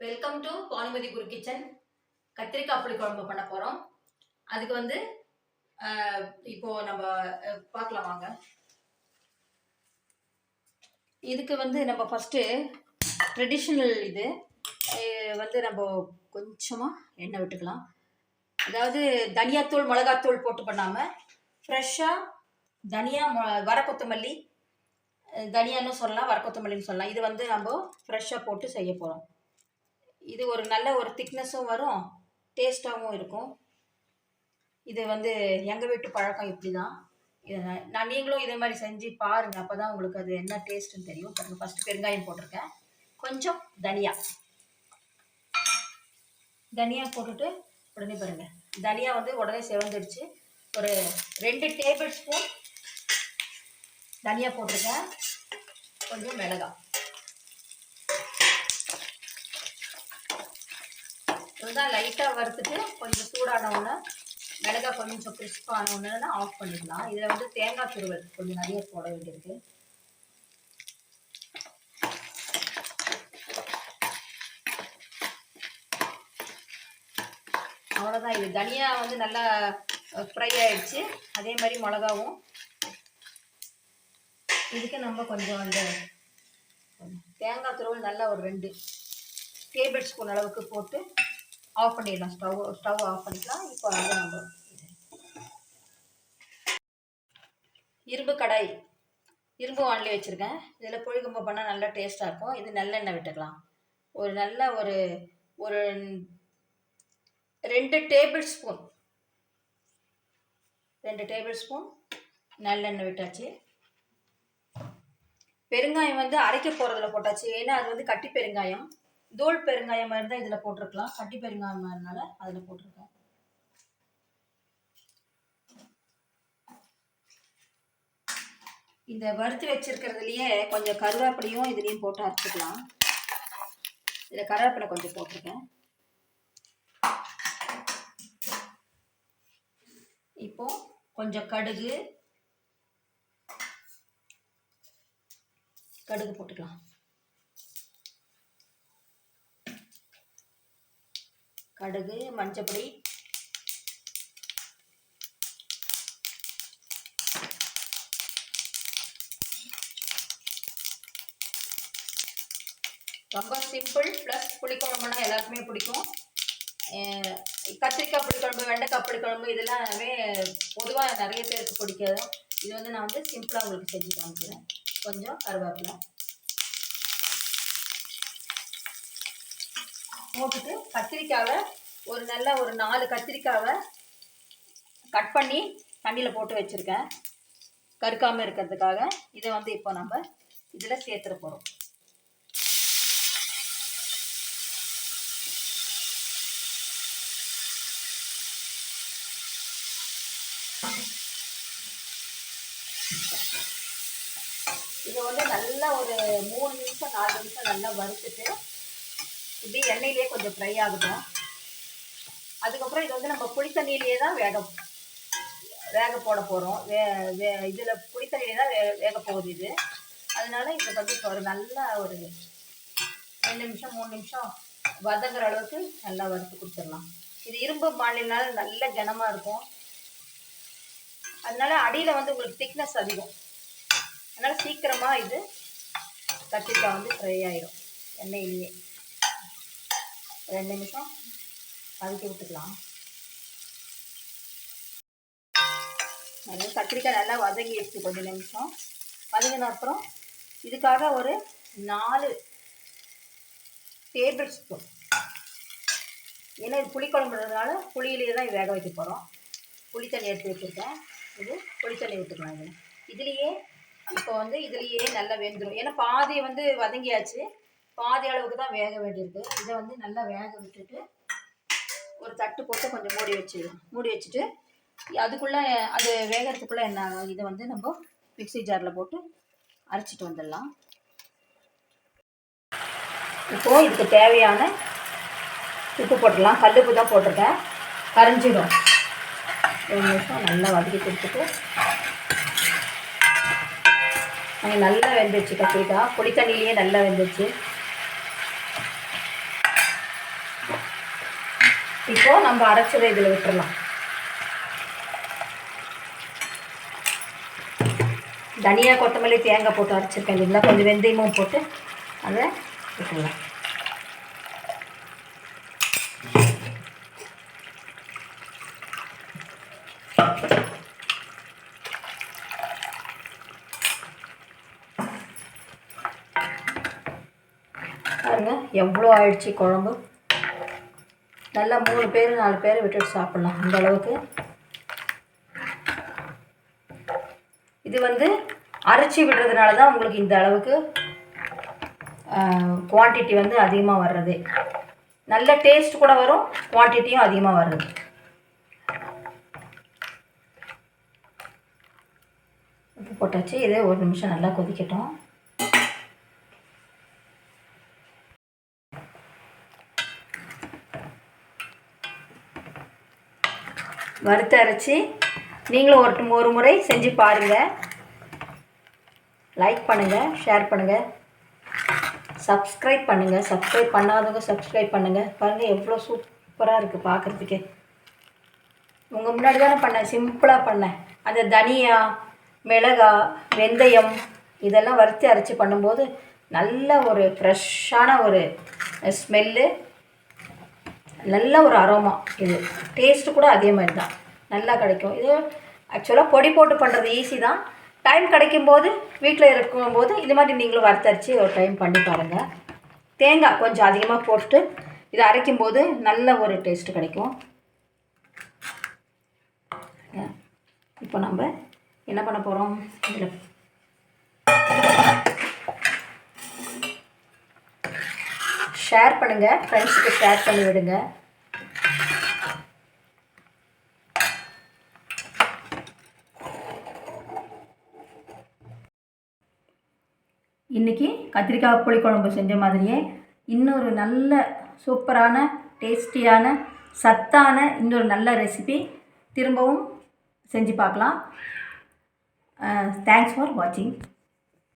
Welcome to Bhanumathi Guru kitchen கத்திரிக்காய் புளி குழம்பு பண்ண போகிறோம் அதுக்கு வந்து இப்போது இப்போ நம்ம பார்க்கலாம் வாங்க. இதுக்கு வந்து நம்ம ஃபஸ்ட்டு ட்ரெடிஷ்னல் இது. வந்து நம்ம கொஞ்சமாக எண்ணெய் விட்டுக்கலாம். அதாவது தனியாத்தூள் மிளகாத்தூள் போட்டு பண்ணாமல் ஃப்ரெஷ்ஷாக தனியா மொ- வர கொத்தமல்லி தனியான்னு சொல்லலாம் வர கொத்தமல்லின்னு சொல்லலாம். இது வந்து நம்ம ஃப்ரெஷ்ஷாக போட்டு செய்ய போகிறோம் இது ஒரு நல்ல ஒரு திக்னஸும் வரும் டேஸ்ட்டாகவும் இருக்கும். இது வந்து எங்கள் வீட்டு பழக்கம் இப்படி தான் இதை நான் நான் நீங்களும் இதே மாதிரி செஞ்சு பாருங்கள் அப்போ தான் உங்களுக்கு அது என்ன டேஸ்ட்டுன்னு தெரியும். பாருங்க ஃபஸ்ட்டு பெருங்காயம் போட்டிருக்கேன். கொஞ்சம் தனியா. தனியா போட்டுட்டு உடனே பாருங்க. தனியா வந்து உடனே செவந்துடுச்சு. ஒரு ரெண்டு டேபிள் ஸ்பூன் தனியா போட்டிருக்கேன். கொஞ்சம் மிளகாய். இதுதான் லைட்டாக வறுத்துட்டு கொஞ்சம் சூடானவுடனே மிளகா மிளகாய் கொஞ்சம் கிறிஸ்பான உடனே ஆஃப் பண்ணிக்கலாம் இதில் வந்து தேங்காய் துருவல் கொஞ்சம் நிறைய போட வேண்டியிருக்கு. அவ்வளோதான் இது தனியா வந்து நல்லா ஃப்ரை ஆயிடுச்சு. அதே மாதிரி மிளகாவும். இதுக்கு நம்ம கொஞ்சம் அந்த தேங்காய் துருவல் நல்லா ஒரு ரெண்டு டேபிள் ஸ்பூன் அளவுக்கு போட்டு ஆஃப் பண்ணிடலாம். ஸ்டவ் ஸ்டவ் ஆஃப் பண்ணிக்கலாம். இப்போ வந்து நம்ம இரும்பு கடாய் இரும்பு வானிலை வச்சுருக்கேன். இதில் புளிக்கும்பு பண்ணால் நல்லா டேஸ்ட்டாக இருக்கும். இது நல்லெண்ணெய் விட்டுக்கலாம். ஒரு நல்ல ஒரு ஒரு ரெண்டு டேபிள் ஸ்பூன் ரெண்டு டேபிள் ஸ்பூன் நல்லெண்ணெய் விட்டாச்சு. பெருங்காயம் வந்து அரைக்க போகிறதுல போட்டாச்சு. ஏன்னா அது வந்து கட்டி பெருங்காயம். தூள் மாதிரி இருந்தால் இதில் போட்டிருக்கலாம். கட்டி பெருங்காயம் மாதிரினால அதில் போட்டிருக்கேன் இந்த வறுத்து வச்சிருக்கிறதுலையே கொஞ்சம் கருவேப்பிலையும் இதுலேயும் போட்டு அரைச்சிக்கலாம். இதில் கருவேப்பிலை கொஞ்சம் போட்டிருக்கேன். இப்போ கொஞ்சம் கடுகு. கடுகு போட்டுக்கலாம். கடுகு மஞ்சப்பொடி. ரொம்ப சிம்பிள் ப்ளஸ் புளிக்குழம்புனா எல்லாருக்குமே பிடிக்கும். கத்திரிக்காய் புளிக்குழம்பு வெண்டைக்காய் புளிக்குழம்பு இதெல்லாமே பொதுவாக நிறைய பேருக்கு பிடிக்காது. இது வந்து நான் வந்து சிம்பிளாக உங்களுக்கு செஞ்சு காமிக்கிறேன். கொஞ்சம் கருவேப்பிலை. போட்டுட்டு கத்திரிக்காவை ஒரு நல்ல ஒரு நாலு கத்திரிக்காவை கட் பண்ணி தண்ணியில் போட்டு வச்சுருக்கேன். கருக்காமல் இருக்கிறதுக்காக. இதை வந்து இப்போ நம்ம இதில் சேர்த்துட போகிறோம் இதை வந்து நல்லா ஒரு மூணு நிமிஷம் நாலு நிமிஷம் நல்லா வறுத்துட்டு இப்படி எண்ணெயிலேயே கொஞ்சம் ஃப்ரை ஆகட்டும். அதுக்கப்புறம் இது வந்து நம்ம புளித்தண்ணியிலேயே தான் வேக வேக போட போகிறோம் வே வே இதில் புளித்தண்ணியிலே தான் வே வேக போகுது இது. அதனால இதை வந்து இப்போ ஒரு நல்ல ஒரு ரெண்டு நிமிஷம் மூணு நிமிஷம் வதங்குற அளவுக்கு நல்லா வறுத்து கொடுத்துடலாம். இது இரும்பு மாநிலனால நல்ல கனமாக இருக்கும். அதனால அடியில் வந்து உங்களுக்கு திக்னஸ் அதிகம். அதனால் சீக்கிரமாக இது கத்திரிக்காய் வந்து ஃப்ரை ஆயிடும் எண்ணெயிலேயே. ரெண்டு நிமிஷம் வதக்கி விட்டுக்கலாம். அது கத்திரிக்காய் நல்லா வதங்கிடுச்சு கொஞ்சம் நிமிஷம். வதங்கின அப்புறம் இதுக்காக ஒரு நாலு டேபிள் ஸ்பூன் ஏன்னா இது புளிக்குழம்புறதுனால புளியிலேயே தான் வேக வைக்க போகிறோம் புளித்தண்ணி எடுத்து வச்சுருக்கேன். இது புளித்தண்ணி விட்டுக்கலாம் இதில் இதுலேயே இப்போ வந்து இதுலேயே நல்லா வெந்துடும் ஏன்னா பாதி வந்து வதங்கியாச்சு. பாதி அளவுக்கு தான் வேக வேண்டியிருக்கு. இதை வந்து நல்லா வேக விட்டுட்டு ஒரு தட்டு போட்டு கொஞ்சம் மூடி வச்சிடலாம் மூடி வச்சுட்டு அதுக்குள்ளே அது வேகிறதுக்குள்ளே என்ன ஆகும்? இதை வந்து நம்ம மிக்ஸி ஜாரில் போட்டு அரைச்சிட்டு வந்துடலாம். இப்போது இதுக்கு தேவையான உப்பு போட்டுடலாம். கல்லுப்பு தான் போட்டிருக்கேன். கரைஞ்சிடும் ஒரு நிமிஷம் நல்லா வதக்கி கொடுத்துட்டு. நாங்கள் நல்லா வெந்துச்சு கத்திரிக்காய். புளி தண்ணியிலேயே நல்லா வெந்துச்சு இப்போ நம்ம அரைச்சதை இதில் விட்டுறலாம். தனியா கொத்தமல்லி தேங்காய் போட்டு அரைச்சிருக்கேன் இல்லைங்களா? கொஞ்சம் வெந்தயமும் போட்டு அதை விட்டுடலாம் பாருங்க எவ்வளோ ஆயிடுச்சு குழம்பு. நல்லா மூணு பேர் நாலு பேர் விட்டுட்டு சாப்பிட்லாம். அந்த அளவுக்கு. இது வந்து அரைச்சி விடுறதுனால தான் உங்களுக்கு இந்த அளவுக்கு குவான்டிட்டி வந்து அதிகமாக வர்றது. நல்ல டேஸ்ட் கூட வரும் குவான்டிட்டியும் அதிகமாக வர்றது. உப்பு போட்டாச்சு. இதே ஒரு நிமிஷம் நல்லா கொதிக்கட்டும். வறுத்து அரைச்சி நீங்களும் ஒரு ஒரு முறை செஞ்சு பாருங்கள் லைக் பண்ணுங்கள் ஷேர் பண்ணுங்கள் சப்ஸ்கிரைப் பண்ணுங்கள் சப்ஸ்கிரைப் பண்ணாதவங்க சப்ஸ்கிரைப் பண்ணுங்கள் பாருங்கள் எவ்வளோ சூப்பராக இருக்குது பார்க்குறதுக்கே உங்கள் முன்னாடி தானே பண்ணேன் சிம்பிளாக பண்ணேன். அந்த தனியா மிளகா வெந்தயம் இதெல்லாம் வறுத்து அரைச்சி பண்ணும்போது நல்ல ஒரு ஃப்ரெஷ்ஷான ஒரு ஸ்மெல்லு நல்ல ஒரு அரோமா இது டேஸ்ட்டு கூட அதே மாதிரி தான். நல்லா கிடைக்கும். இது ஆக்சுவலாக பொடி போட்டு பண்ணுறது ஈஸி தான். டைம் கிடைக்கும்போது வீட்டில் இருக்கும்போது இது மாதிரி நீங்களும் வறுத்தரிச்சு ஒரு டைம் பண்ணி பாருங்கள் தேங்காய் கொஞ்சம் அதிகமாக போட்டு இதை அரைக்கும்போது நல்ல ஒரு டேஸ்ட்டு கிடைக்கும். இப்போ நம்ம என்ன பண்ண போகிறோம் இதில் ஷேர் பண்ணுங்கள் ஃப்ரெண்ட்ஸுக்கு ஷேர் பண்ணி விடுங்க. இன்றைக்கி கத்திரிக்காய் புளிக்குழம்பு செஞ்ச மாதிரியே இன்னொரு நல்ல சூப்பரான டேஸ்டியான சத்தான இன்னொரு நல்ல ரெசிபி திரும்பவும் செஞ்சு பார்க்கலாம். தேங்க்ஸ் ஃபார் வாட்சிங்